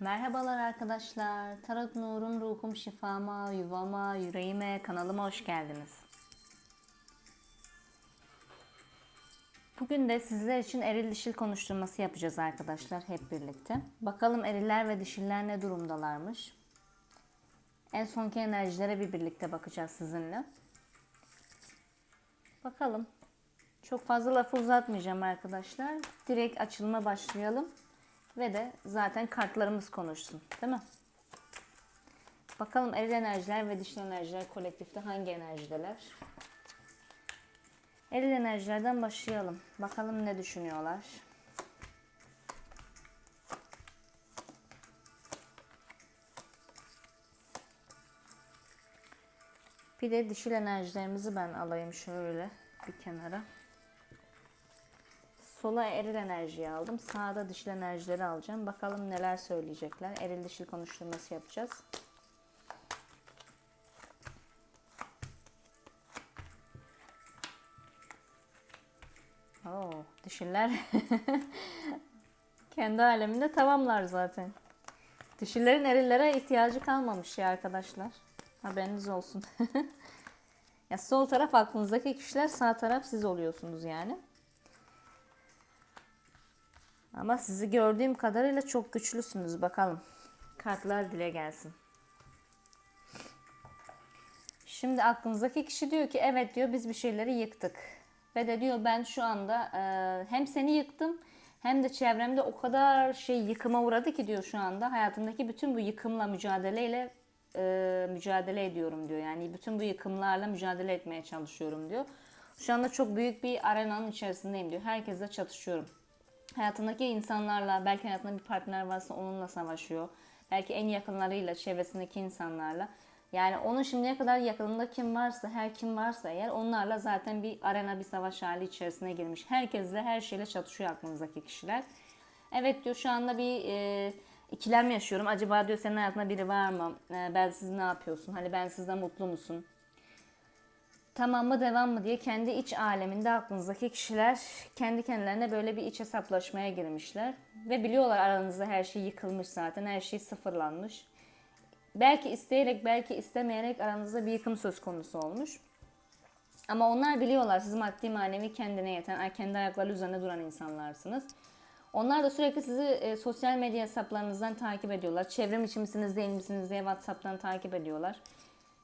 Merhabalar arkadaşlar. Tarot nurum, ruhum, şifama, yuvama, yüreğime, kanalıma hoş geldiniz. Bugün de sizler için eril dişil konuşturması yapacağız arkadaşlar hep birlikte. Bakalım eriller ve dişiller ne durumdalarmış. En sonki enerjilere bir birlikte bakacağız sizinle. Bakalım. Çok fazla lafı uzatmayacağım arkadaşlar. Direkt açılıma başlayalım. Ve de zaten kartlarımız konuşsun. Değil mi? Bakalım eril enerjiler ve dişil enerjiler kolektifte hangi enerjideler? Eril enerjilerden başlayalım. Bakalım ne düşünüyorlar? Bir de dişil enerjilerimizi ben alayım şöyle bir kenara. Sola eril enerjiyi aldım. Sağda dişil enerjileri alacağım. Bakalım neler söyleyecekler. Eril dişil konuşturması yapacağız. Oo, dişiller kendi aleminde tamamlar zaten. Dişillerin erillere ihtiyacı kalmamış ya arkadaşlar. Haberiniz olsun. ya sol taraf aklınızdaki kişiler, sağ taraf siz oluyorsunuz yani. Ama sizi gördüğüm kadarıyla çok güçlüsünüz. Bakalım. Kartlar dile gelsin. Şimdi aklınızdaki kişi diyor ki evet diyor biz bir şeyleri yıktık. Ve de diyor ben şu anda e, hem seni yıktım hem de çevremde o kadar şey yıkıma uğradı ki diyor şu anda hayatımdaki bütün bu yıkımla mücadeleyle e, mücadele ediyorum diyor. Yani bütün bu yıkımlarla mücadele etmeye çalışıyorum diyor. Şu anda çok büyük bir arenanın içerisindeyim diyor. Herkesle çatışıyorum hayatındaki insanlarla, belki hayatında bir partner varsa onunla savaşıyor. Belki en yakınlarıyla, çevresindeki insanlarla. Yani onun şimdiye kadar yakınında kim varsa, her kim varsa eğer onlarla zaten bir arena, bir savaş hali içerisine girmiş. Herkesle, her şeyle çatışıyor aklınızdaki kişiler. Evet diyor şu anda bir e, ikilem yaşıyorum. Acaba diyor senin hayatında biri var mı? E, ben siz ne yapıyorsun? Hani ben sizden mutlu musun? Tamam mı devam mı diye kendi iç aleminde aklınızdaki kişiler kendi kendilerine böyle bir iç hesaplaşmaya girmişler. Ve biliyorlar aranızda her şey yıkılmış zaten, her şey sıfırlanmış. Belki isteyerek, belki istemeyerek aranızda bir yıkım söz konusu olmuş. Ama onlar biliyorlar siz maddi manevi kendine yeten, kendi ayakları üzerinde duran insanlarsınız. Onlar da sürekli sizi e, sosyal medya hesaplarınızdan takip ediyorlar. Çevrim içi misiniz değil misiniz diye WhatsApp'tan takip ediyorlar.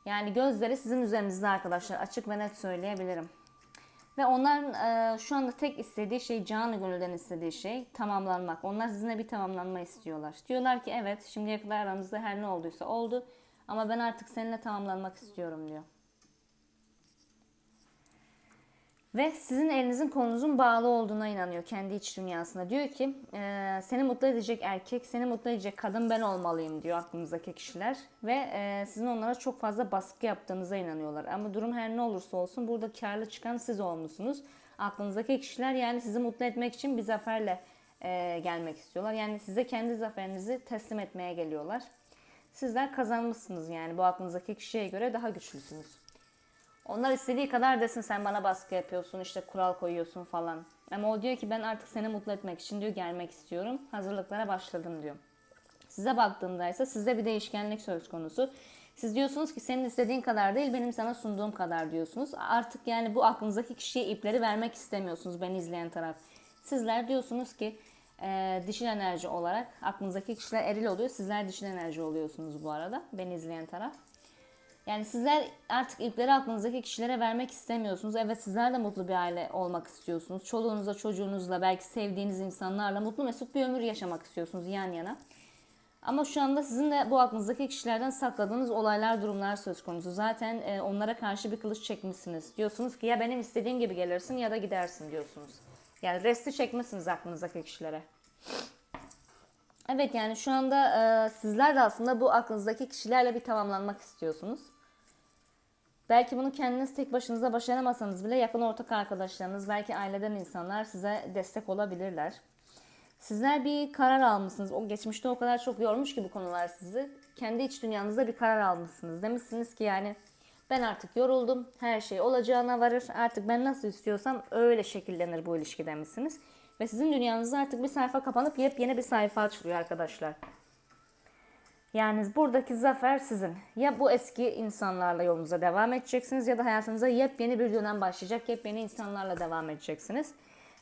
Yani gözleri sizin üzerinizde arkadaşlar. Açık ve net söyleyebilirim. Ve onların e, şu anda tek istediği şey canı gönülden istediği şey tamamlanmak. Onlar sizinle bir tamamlanma istiyorlar. Diyorlar ki evet şimdiye kadar aramızda her ne olduysa oldu. Ama ben artık seninle tamamlanmak istiyorum diyor. Ve sizin elinizin kolunuzun bağlı olduğuna inanıyor kendi iç dünyasında. Diyor ki e, seni mutlu edecek erkek, seni mutlu edecek kadın ben olmalıyım diyor aklınızdaki kişiler. Ve e, sizin onlara çok fazla baskı yaptığınıza inanıyorlar. Ama durum her ne olursa olsun burada karlı çıkan siz olmuşsunuz. Aklınızdaki kişiler yani sizi mutlu etmek için bir zaferle e, gelmek istiyorlar. Yani size kendi zaferinizi teslim etmeye geliyorlar. Sizler kazanmışsınız yani bu aklınızdaki kişiye göre daha güçlüsünüz. Onlar istediği kadar desin sen bana baskı yapıyorsun işte kural koyuyorsun falan. Ama o diyor ki ben artık seni mutlu etmek için diyor gelmek istiyorum. Hazırlıklara başladım diyor. Size baktığımda ise sizde bir değişkenlik söz konusu. Siz diyorsunuz ki senin istediğin kadar değil benim sana sunduğum kadar diyorsunuz. Artık yani bu aklınızdaki kişiye ipleri vermek istemiyorsunuz beni izleyen taraf. Sizler diyorsunuz ki e, dişil enerji olarak aklınızdaki kişiler eril oluyor. Sizler dişil enerji oluyorsunuz bu arada beni izleyen taraf. Yani sizler artık ipleri aklınızdaki kişilere vermek istemiyorsunuz. Evet sizler de mutlu bir aile olmak istiyorsunuz. Çoluğunuzla, çocuğunuzla, belki sevdiğiniz insanlarla mutlu mesut bir ömür yaşamak istiyorsunuz yan yana. Ama şu anda sizin de bu aklınızdaki kişilerden sakladığınız olaylar, durumlar söz konusu. Zaten e, onlara karşı bir kılıç çekmişsiniz. Diyorsunuz ki ya benim istediğim gibi gelirsin ya da gidersin diyorsunuz. Yani resti çekmişsiniz aklınızdaki kişilere. Evet yani şu anda e, sizler de aslında bu aklınızdaki kişilerle bir tamamlanmak istiyorsunuz. Belki bunu kendiniz tek başınıza başaramasanız bile yakın ortak arkadaşlarınız, belki aileden insanlar size destek olabilirler. Sizler bir karar almışsınız. O geçmişte o kadar çok yormuş ki bu konular sizi. Kendi iç dünyanızda bir karar almışsınız. Demişsiniz ki yani ben artık yoruldum. Her şey olacağına varır. Artık ben nasıl istiyorsam öyle şekillenir bu ilişki demişsiniz. Ve sizin dünyanızda artık bir sayfa kapanıp yepyeni bir sayfa açılıyor arkadaşlar. Yani buradaki zafer sizin. Ya bu eski insanlarla yolunuza devam edeceksiniz ya da hayatınıza yepyeni bir dönem başlayacak. Yepyeni insanlarla devam edeceksiniz.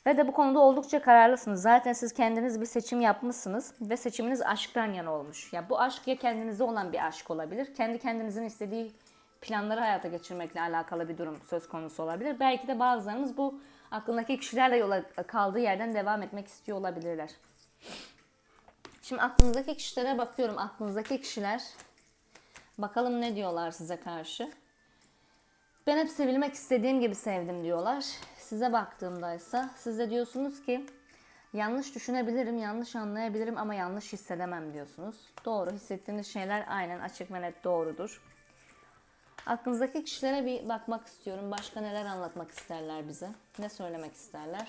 Ve de bu konuda oldukça kararlısınız. Zaten siz kendiniz bir seçim yapmışsınız ve seçiminiz aşktan yana olmuş. Ya bu aşk ya kendinize olan bir aşk olabilir. Kendi kendinizin istediği planları hayata geçirmekle alakalı bir durum söz konusu olabilir. Belki de bazılarınız bu aklındaki kişilerle yola kaldığı yerden devam etmek istiyor olabilirler. Şimdi aklınızdaki kişilere bakıyorum. Aklınızdaki kişiler bakalım ne diyorlar size karşı. Ben hep sevilmek istediğim gibi sevdim diyorlar. Size baktığımda ise siz de diyorsunuz ki yanlış düşünebilirim, yanlış anlayabilirim ama yanlış hissedemem diyorsunuz. Doğru hissettiğiniz şeyler aynen açık ve net doğrudur. Aklınızdaki kişilere bir bakmak istiyorum. Başka neler anlatmak isterler bize? Ne söylemek isterler?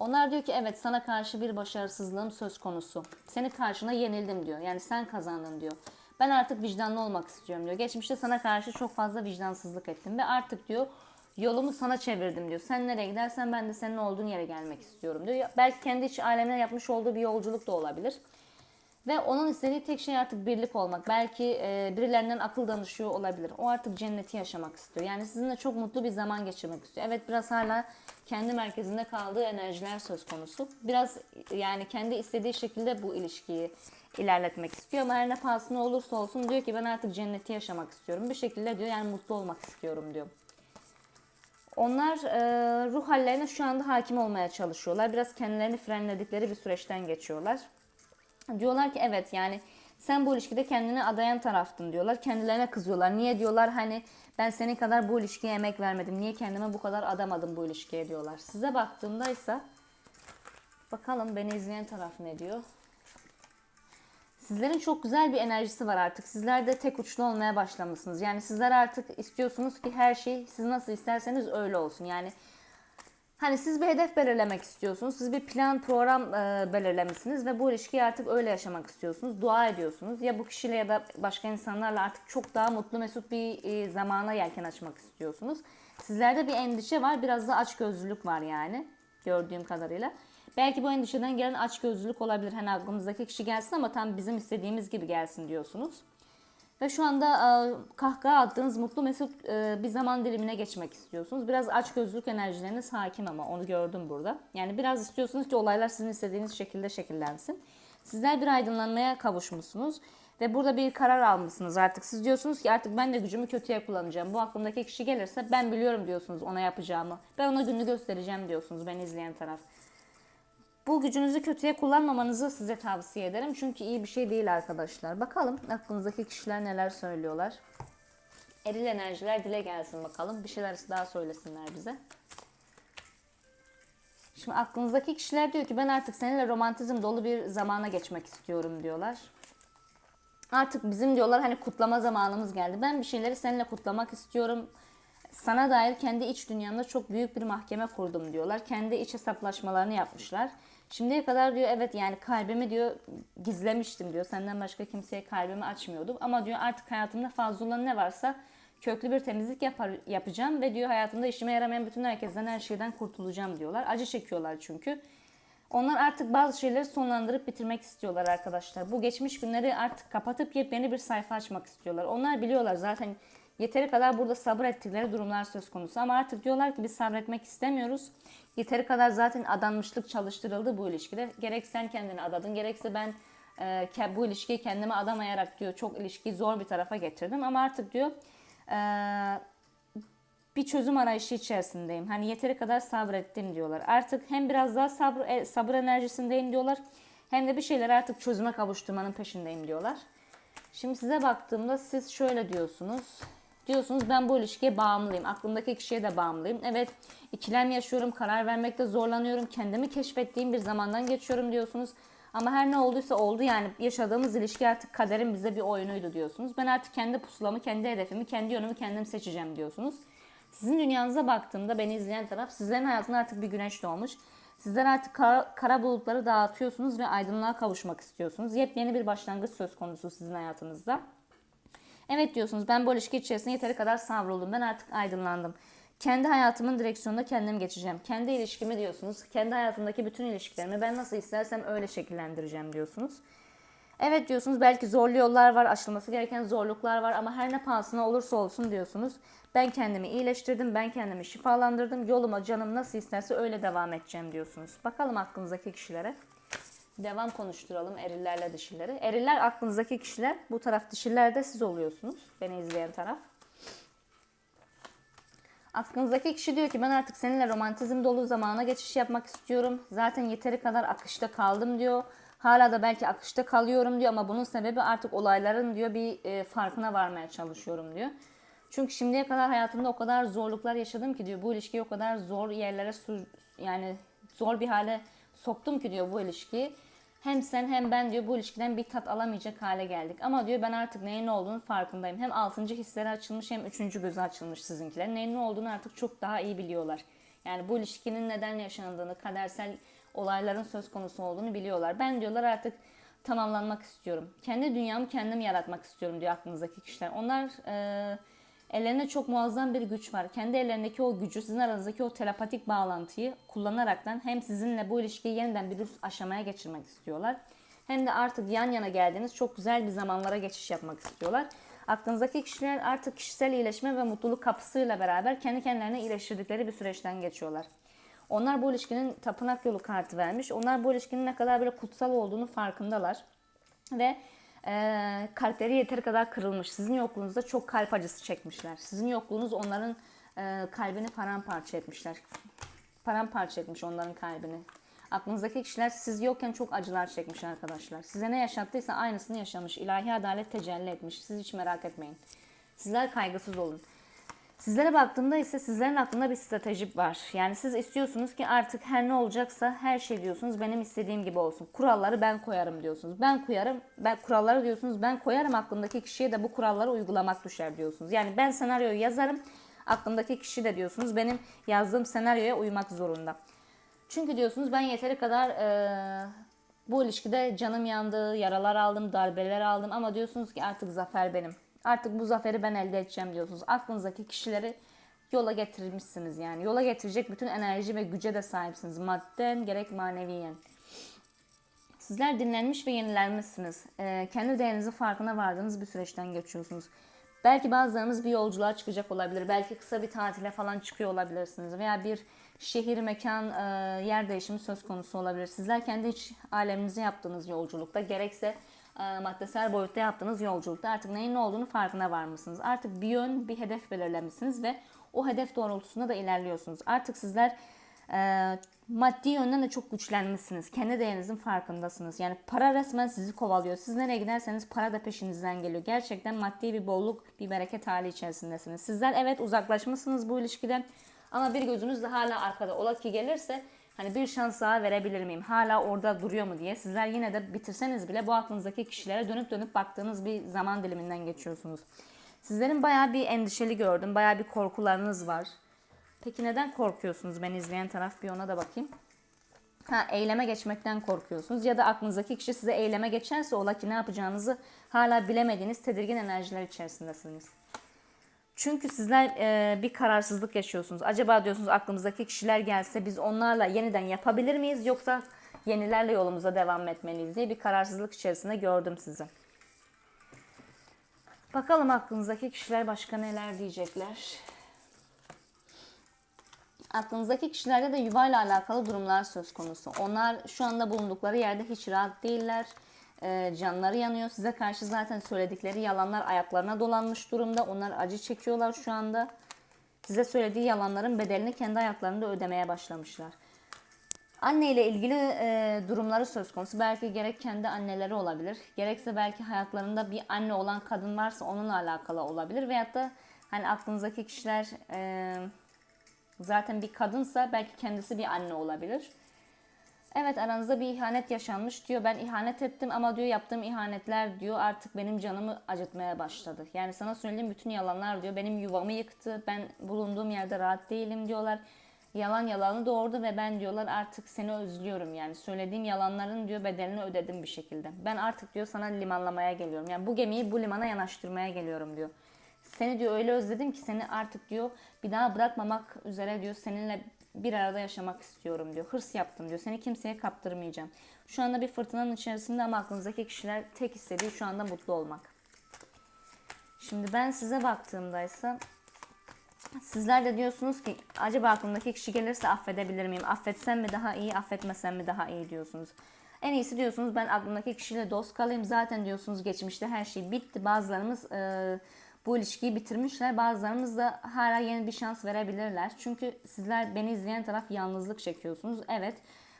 Onlar diyor ki evet sana karşı bir başarısızlığım söz konusu. Seni karşına yenildim diyor. Yani sen kazandın diyor. Ben artık vicdanlı olmak istiyorum diyor. Geçmişte sana karşı çok fazla vicdansızlık ettim ve artık diyor yolumu sana çevirdim diyor. Sen nereye gidersen ben de senin olduğun yere gelmek istiyorum diyor. Belki kendi iç alemine yapmış olduğu bir yolculuk da olabilir. Ve onun istediği tek şey artık birlik olmak. Belki e, birilerinden akıl danışıyor olabilir. O artık cenneti yaşamak istiyor. Yani sizinle çok mutlu bir zaman geçirmek istiyor. Evet biraz hala kendi merkezinde kaldığı enerjiler söz konusu. Biraz yani kendi istediği şekilde bu ilişkiyi ilerletmek istiyor. Ama her ne pahasına olursa olsun diyor ki ben artık cenneti yaşamak istiyorum. Bir şekilde diyor yani mutlu olmak istiyorum diyor. Onlar e, ruh hallerine şu anda hakim olmaya çalışıyorlar. Biraz kendilerini frenledikleri bir süreçten geçiyorlar. Diyorlar ki evet yani sen bu ilişkide kendini adayan taraftın diyorlar. Kendilerine kızıyorlar. Niye diyorlar hani ben senin kadar bu ilişkiye emek vermedim. Niye kendime bu kadar adamadım bu ilişkiye diyorlar. Size baktığımda ise bakalım beni izleyen taraf ne diyor. Sizlerin çok güzel bir enerjisi var artık. Sizler de tek uçlu olmaya başlamışsınız. Yani sizler artık istiyorsunuz ki her şey siz nasıl isterseniz öyle olsun. Yani Hani siz bir hedef belirlemek istiyorsunuz. Siz bir plan, program e, belirlemişsiniz ve bu ilişkiyi artık öyle yaşamak istiyorsunuz. Dua ediyorsunuz. Ya bu kişiyle ya da başka insanlarla artık çok daha mutlu, mesut bir e, zamana yelken açmak istiyorsunuz. Sizlerde bir endişe var. Biraz da açgözlülük var yani. Gördüğüm kadarıyla. Belki bu endişeden gelen açgözlülük olabilir. Hani aklımızdaki kişi gelsin ama tam bizim istediğimiz gibi gelsin diyorsunuz. Ve şu anda e, kahkaha attığınız mutlu mesut e, bir zaman dilimine geçmek istiyorsunuz. Biraz açgözlülük enerjileriniz hakim ama onu gördüm burada. Yani biraz istiyorsunuz ki olaylar sizin istediğiniz şekilde şekillensin. Sizler bir aydınlanmaya kavuşmuşsunuz ve burada bir karar almışsınız artık. Siz diyorsunuz ki artık ben de gücümü kötüye kullanacağım. Bu aklımdaki kişi gelirse ben biliyorum diyorsunuz ona yapacağımı. Ben ona gününü göstereceğim diyorsunuz ben izleyen taraf. Bu gücünüzü kötüye kullanmamanızı size tavsiye ederim. Çünkü iyi bir şey değil arkadaşlar. Bakalım aklınızdaki kişiler neler söylüyorlar. Eril enerjiler dile gelsin bakalım. Bir şeyler daha söylesinler bize. Şimdi aklınızdaki kişiler diyor ki ben artık seninle romantizm dolu bir zamana geçmek istiyorum diyorlar. Artık bizim diyorlar hani kutlama zamanımız geldi. Ben bir şeyleri seninle kutlamak istiyorum. Sana dair kendi iç dünyamda çok büyük bir mahkeme kurdum diyorlar. Kendi iç hesaplaşmalarını yapmışlar. Şimdiye kadar diyor evet yani kalbimi diyor gizlemiştim diyor. Senden başka kimseye kalbimi açmıyordum. Ama diyor artık hayatımda fazla ne varsa köklü bir temizlik yapar, yapacağım ve diyor hayatımda işime yaramayan bütün herkesten her şeyden kurtulacağım diyorlar. Acı çekiyorlar çünkü. Onlar artık bazı şeyleri sonlandırıp bitirmek istiyorlar arkadaşlar. Bu geçmiş günleri artık kapatıp yepyeni bir sayfa açmak istiyorlar. Onlar biliyorlar zaten Yeteri kadar burada sabır ettikleri durumlar söz konusu. Ama artık diyorlar ki biz sabretmek istemiyoruz. Yeteri kadar zaten adanmışlık çalıştırıldı bu ilişkide. Gerek sen kendini adadın gerekse ben e, bu ilişkiyi kendime adamayarak diyor çok ilişkiyi zor bir tarafa getirdim. Ama artık diyor e, bir çözüm arayışı içerisindeyim. Hani yeteri kadar sabrettim diyorlar. Artık hem biraz daha sabır, e, sabır enerjisindeyim diyorlar. Hem de bir şeyler artık çözüme kavuşturmanın peşindeyim diyorlar. Şimdi size baktığımda siz şöyle diyorsunuz. Diyorsunuz ben bu ilişkiye bağımlıyım. Aklımdaki kişiye de bağımlıyım. Evet ikilem yaşıyorum. Karar vermekte zorlanıyorum. Kendimi keşfettiğim bir zamandan geçiyorum diyorsunuz. Ama her ne olduysa oldu yani yaşadığımız ilişki artık kaderin bize bir oyunuydu diyorsunuz. Ben artık kendi pusulamı, kendi hedefimi, kendi yönümü kendim seçeceğim diyorsunuz. Sizin dünyanıza baktığımda beni izleyen taraf sizlerin hayatında artık bir güneş doğmuş. Sizler artık kara, kara bulutları dağıtıyorsunuz ve aydınlığa kavuşmak istiyorsunuz. Yepyeni bir başlangıç söz konusu sizin hayatınızda. Evet diyorsunuz ben bu ilişki içerisinde yeteri kadar savruldum. Ben artık aydınlandım. Kendi hayatımın direksiyonunda kendim geçeceğim. Kendi ilişkimi diyorsunuz. Kendi hayatımdaki bütün ilişkilerimi ben nasıl istersem öyle şekillendireceğim diyorsunuz. Evet diyorsunuz belki zorlu yollar var, aşılması gereken zorluklar var ama her ne pahasına olursa olsun diyorsunuz. Ben kendimi iyileştirdim, ben kendimi şifalandırdım. Yoluma canım nasıl isterse öyle devam edeceğim diyorsunuz. Bakalım aklınızdaki kişilere. Devam konuşturalım erillerle dişileri. Eriller aklınızdaki kişiler, bu taraf dişiler de siz oluyorsunuz. Beni izleyen taraf. Aklınızdaki kişi diyor ki ben artık seninle romantizm dolu zamana geçiş yapmak istiyorum. Zaten yeteri kadar akışta kaldım diyor. Hala da belki akışta kalıyorum diyor ama bunun sebebi artık olayların diyor bir e, farkına varmaya çalışıyorum diyor. Çünkü şimdiye kadar hayatımda o kadar zorluklar yaşadım ki diyor bu ilişkiyi o kadar zor yerlere yani zor bir hale soktum ki diyor bu ilişkiyi. Hem sen hem ben diyor bu ilişkiden bir tat alamayacak hale geldik. Ama diyor ben artık neyin ne olduğunu farkındayım. Hem altıncı hisleri açılmış hem üçüncü gözü açılmış sizinkiler. Neyin ne olduğunu artık çok daha iyi biliyorlar. Yani bu ilişkinin neden yaşandığını, kadersel olayların söz konusu olduğunu biliyorlar. Ben diyorlar artık tamamlanmak istiyorum. Kendi dünyamı kendim yaratmak istiyorum diyor aklınızdaki kişiler. Onlar e, ellerinde çok muazzam bir güç var. Kendi ellerindeki o gücü, sizin aranızdaki o telepatik bağlantıyı kullanaraktan hem sizinle bu ilişkiyi yeniden bir üst aşamaya geçirmek istiyorlar. Hem de artık yan yana geldiğiniz çok güzel bir zamanlara geçiş yapmak istiyorlar. Aklınızdaki kişiler artık kişisel iyileşme ve mutluluk kapısıyla beraber kendi kendilerine iyileştirdikleri bir süreçten geçiyorlar. Onlar bu ilişkinin tapınak yolu kartı vermiş. Onlar bu ilişkinin ne kadar böyle kutsal olduğunu farkındalar. Ve e, kalpleri yeteri kadar kırılmış. Sizin yokluğunuzda çok kalp acısı çekmişler. Sizin yokluğunuz onların e, kalbini paramparça etmişler. Paramparça etmiş onların kalbini. Aklınızdaki kişiler siz yokken çok acılar çekmiş arkadaşlar. Size ne yaşattıysa aynısını yaşamış. İlahi adalet tecelli etmiş. Siz hiç merak etmeyin. Sizler kaygısız olun. Sizlere baktığımda ise sizlerin aklında bir strateji var. Yani siz istiyorsunuz ki artık her ne olacaksa her şey diyorsunuz benim istediğim gibi olsun. Kuralları ben koyarım diyorsunuz. Ben koyarım, ben kuralları diyorsunuz ben koyarım aklımdaki kişiye de bu kuralları uygulamak düşer diyorsunuz. Yani ben senaryoyu yazarım, aklımdaki kişi de diyorsunuz benim yazdığım senaryoya uymak zorunda. Çünkü diyorsunuz ben yeteri kadar e, bu ilişkide canım yandı, yaralar aldım, darbeler aldım ama diyorsunuz ki artık zafer benim. Artık bu zaferi ben elde edeceğim diyorsunuz. Aklınızdaki kişileri yola getirmişsiniz yani. Yola getirecek bütün enerji ve güce de sahipsiniz. Madden gerek maneviyen. Sizler dinlenmiş ve yenilenmişsiniz. Ee, kendi değerinizin farkına vardığınız bir süreçten geçiyorsunuz. Belki bazılarınız bir yolculuğa çıkacak olabilir. Belki kısa bir tatile falan çıkıyor olabilirsiniz. Veya bir şehir, mekan, e, yer değişimi söz konusu olabilir. Sizler kendi iç aleminizi yaptığınız yolculukta gerekse maddesel boyutta yaptığınız yolculukta artık neyin ne olduğunu farkına varmışsınız. Artık bir yön, bir hedef belirlemişsiniz ve o hedef doğrultusunda da ilerliyorsunuz. Artık sizler e, maddi yönden de çok güçlenmişsiniz. Kendi değerinizin farkındasınız. Yani para resmen sizi kovalıyor. Siz nereye giderseniz para da peşinizden geliyor. Gerçekten maddi bir bolluk, bir bereket hali içerisindesiniz. Sizler evet uzaklaşmışsınız bu ilişkiden ama bir gözünüz de hala arkada. Ola ki gelirse Hani bir şans daha verebilir miyim? Hala orada duruyor mu diye. Sizler yine de bitirseniz bile bu aklınızdaki kişilere dönüp dönüp baktığınız bir zaman diliminden geçiyorsunuz. Sizlerin bayağı bir endişeli gördüm. Bayağı bir korkularınız var. Peki neden korkuyorsunuz? Ben izleyen taraf bir ona da bakayım. Ha, eyleme geçmekten korkuyorsunuz ya da aklınızdaki kişi size eyleme geçerse ola ki ne yapacağınızı hala bilemediğiniz tedirgin enerjiler içerisindesiniz. Çünkü sizler e, bir kararsızlık yaşıyorsunuz. Acaba diyorsunuz aklımızdaki kişiler gelse biz onlarla yeniden yapabilir miyiz yoksa yenilerle yolumuza devam etmeliyiz diye bir kararsızlık içerisinde gördüm sizi. Bakalım aklınızdaki kişiler başka neler diyecekler. Aklınızdaki kişilerde de yuvayla alakalı durumlar söz konusu. Onlar şu anda bulundukları yerde hiç rahat değiller e, canları yanıyor. Size karşı zaten söyledikleri yalanlar ayaklarına dolanmış durumda. Onlar acı çekiyorlar şu anda. Size söylediği yalanların bedelini kendi ayaklarında ödemeye başlamışlar. Anne ile ilgili e, durumları söz konusu. Belki gerek kendi anneleri olabilir. Gerekse belki hayatlarında bir anne olan kadın varsa onunla alakalı olabilir. Veyahut da hani aklınızdaki kişiler e, zaten bir kadınsa belki kendisi bir anne olabilir. Evet aranızda bir ihanet yaşanmış diyor. Ben ihanet ettim ama diyor yaptığım ihanetler diyor artık benim canımı acıtmaya başladı. Yani sana söylediğim bütün yalanlar diyor benim yuvamı yıktı. Ben bulunduğum yerde rahat değilim diyorlar. Yalan yalanı doğurdu ve ben diyorlar artık seni özlüyorum yani. Söylediğim yalanların diyor bedelini ödedim bir şekilde. Ben artık diyor sana limanlamaya geliyorum. Yani bu gemiyi bu limana yanaştırmaya geliyorum diyor. Seni diyor öyle özledim ki seni artık diyor bir daha bırakmamak üzere diyor seninle bir arada yaşamak istiyorum diyor. Hırs yaptım diyor. Seni kimseye kaptırmayacağım. Şu anda bir fırtınanın içerisinde ama aklınızdaki kişiler tek istediği şu anda mutlu olmak. Şimdi ben size baktığımdaysa sizler de diyorsunuz ki acaba aklımdaki kişi gelirse affedebilir miyim? Affetsem mi daha iyi, affetmesem mi daha iyi diyorsunuz. En iyisi diyorsunuz ben aklımdaki kişiyle dost kalayım. Zaten diyorsunuz geçmişte her şey bitti. Bazılarımız e, bu ilişkiyi bitirmişler. Bazılarımız da hala yeni bir şans verebilirler. Çünkü sizler beni izleyen taraf yalnızlık çekiyorsunuz. Evet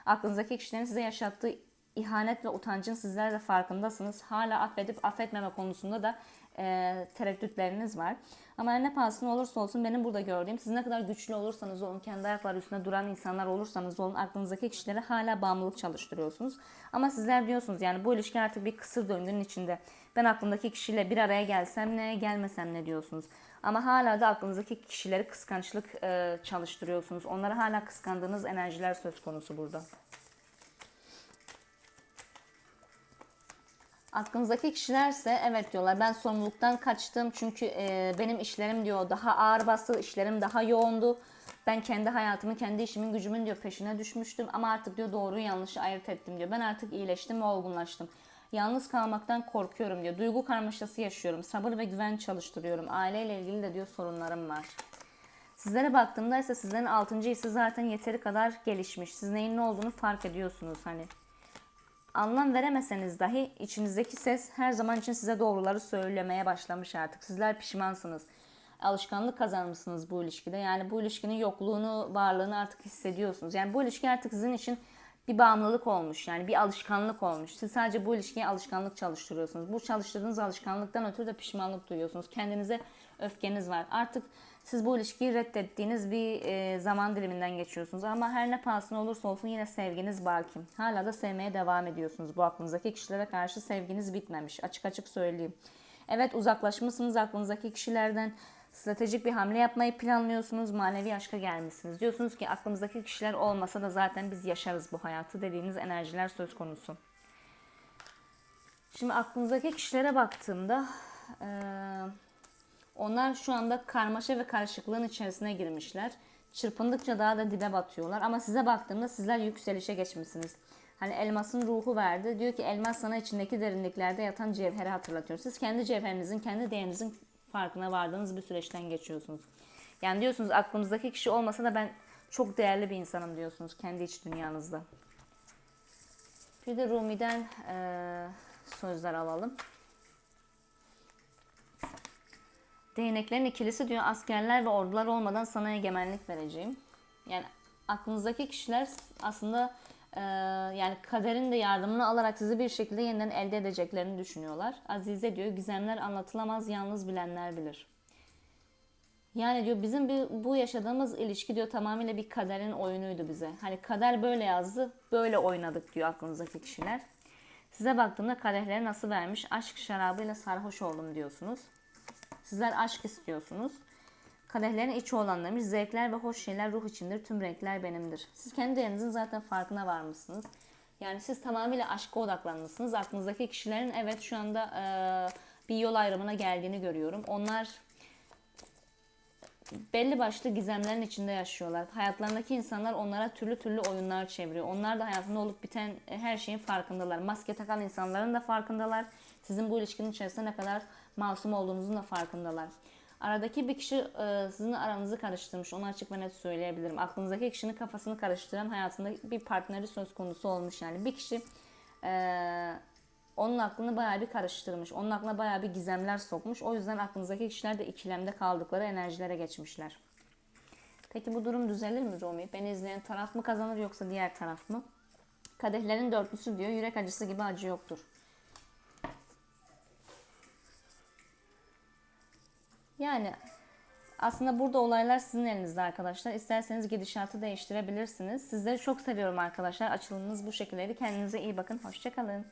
aklınızdaki kişilerin size yaşattığı ihanet ve utancın sizler de farkındasınız. Hala affedip affetmeme konusunda da e, tereddütleriniz var. Ama ne pahasına olursa olsun benim burada gördüğüm siz ne kadar güçlü olursanız olun, kendi ayakları üstünde duran insanlar olursanız olun aklınızdaki kişilere hala bağımlılık çalıştırıyorsunuz. Ama sizler diyorsunuz yani bu ilişki artık bir kısır döngünün içinde. Ben aklımdaki kişiyle bir araya gelsem ne, gelmesem ne diyorsunuz. Ama hala da aklınızdaki kişileri kıskançlık e, çalıştırıyorsunuz. Onlara hala kıskandığınız enerjiler söz konusu burada. Aklınızdaki kişilerse evet diyorlar ben sorumluluktan kaçtım çünkü e, benim işlerim diyor daha ağır bastı, işlerim daha yoğundu. Ben kendi hayatımı, kendi işimin, gücümün diyor peşine düşmüştüm ama artık diyor doğruyu yanlışı ayırt ettim diyor. Ben artık iyileştim ve olgunlaştım. Yalnız kalmaktan korkuyorum diyor. Duygu karmaşası yaşıyorum. Sabır ve güven çalıştırıyorum. Aileyle ilgili de diyor sorunlarım var. Sizlere baktığımda ise sizlerin 6. hissi zaten yeteri kadar gelişmiş. Siz neyin ne olduğunu fark ediyorsunuz hani anlam veremeseniz dahi içinizdeki ses her zaman için size doğruları söylemeye başlamış artık. Sizler pişmansınız. Alışkanlık kazanmışsınız bu ilişkide. Yani bu ilişkinin yokluğunu, varlığını artık hissediyorsunuz. Yani bu ilişki artık sizin için bir bağımlılık olmuş. Yani bir alışkanlık olmuş. Siz sadece bu ilişkiye alışkanlık çalıştırıyorsunuz. Bu çalıştırdığınız alışkanlıktan ötürü de pişmanlık duyuyorsunuz. Kendinize öfkeniz var. Artık siz bu ilişkiyi reddettiğiniz bir e, zaman diliminden geçiyorsunuz. Ama her ne pahasına olursa olsun yine sevginiz bakim. Hala da sevmeye devam ediyorsunuz. Bu aklınızdaki kişilere karşı sevginiz bitmemiş. Açık açık söyleyeyim. Evet uzaklaşmışsınız aklınızdaki kişilerden. Stratejik bir hamle yapmayı planlıyorsunuz. Manevi aşka gelmişsiniz. Diyorsunuz ki aklımızdaki kişiler olmasa da zaten biz yaşarız bu hayatı dediğiniz enerjiler söz konusu. Şimdi aklınızdaki kişilere baktığımda... Ee, onlar şu anda karmaşa ve karışıklığın içerisine girmişler. Çırpındıkça daha da dibe batıyorlar. Ama size baktığımda sizler yükselişe geçmişsiniz. Hani elmasın ruhu verdi. Diyor ki elmas sana içindeki derinliklerde yatan cevheri hatırlatıyor. Siz kendi cevherinizin, kendi değerinizin farkına vardığınız bir süreçten geçiyorsunuz. Yani diyorsunuz aklımızdaki kişi olmasa da ben çok değerli bir insanım diyorsunuz kendi iç dünyanızda. Bir de Rumi'den e, sözler alalım. Değneklerin ikilisi diyor askerler ve ordular olmadan sana egemenlik vereceğim. Yani aklınızdaki kişiler aslında e, yani kaderin de yardımını alarak sizi bir şekilde yeniden elde edeceklerini düşünüyorlar. Azize diyor gizemler anlatılamaz yalnız bilenler bilir. Yani diyor bizim bir, bu yaşadığımız ilişki diyor tamamıyla bir kaderin oyunuydu bize. Hani kader böyle yazdı, böyle oynadık diyor aklınızdaki kişiler. Size baktığımda kadehleri nasıl vermiş? Aşk şarabıyla sarhoş oldum diyorsunuz. Sizler aşk istiyorsunuz. Kadehlerin içi olan demiş. Zevkler ve hoş şeyler ruh içindir. Tüm renkler benimdir. Siz kendi değerinizin zaten farkına varmışsınız. Yani siz tamamıyla aşka odaklanmışsınız. Aklınızdaki kişilerin evet şu anda e, bir yol ayrımına geldiğini görüyorum. Onlar belli başlı gizemlerin içinde yaşıyorlar. Hayatlarındaki insanlar onlara türlü türlü oyunlar çeviriyor. Onlar da hayatında olup biten her şeyin farkındalar. Maske takan insanların da farkındalar. Sizin bu ilişkinin içerisinde ne kadar masum olduğunuzun da farkındalar. Aradaki bir kişi e, sizin aranızı karıştırmış. Onu açık ve net söyleyebilirim. Aklınızdaki kişinin kafasını karıştıran hayatında bir partneri söz konusu olmuş. Yani bir kişi e, onun aklını bayağı bir karıştırmış. Onun aklına bayağı bir gizemler sokmuş. O yüzden aklınızdaki kişiler de ikilemde kaldıkları enerjilere geçmişler. Peki bu durum düzelir mi Romi? Beni izleyen taraf mı kazanır yoksa diğer taraf mı? Kadehlerin dörtlüsü diyor. Yürek acısı gibi acı yoktur. Yani aslında burada olaylar sizin elinizde arkadaşlar. İsterseniz gidişatı değiştirebilirsiniz. Sizleri çok seviyorum arkadaşlar. Açılımınız bu şekildeydi. Kendinize iyi bakın. Hoşçakalın.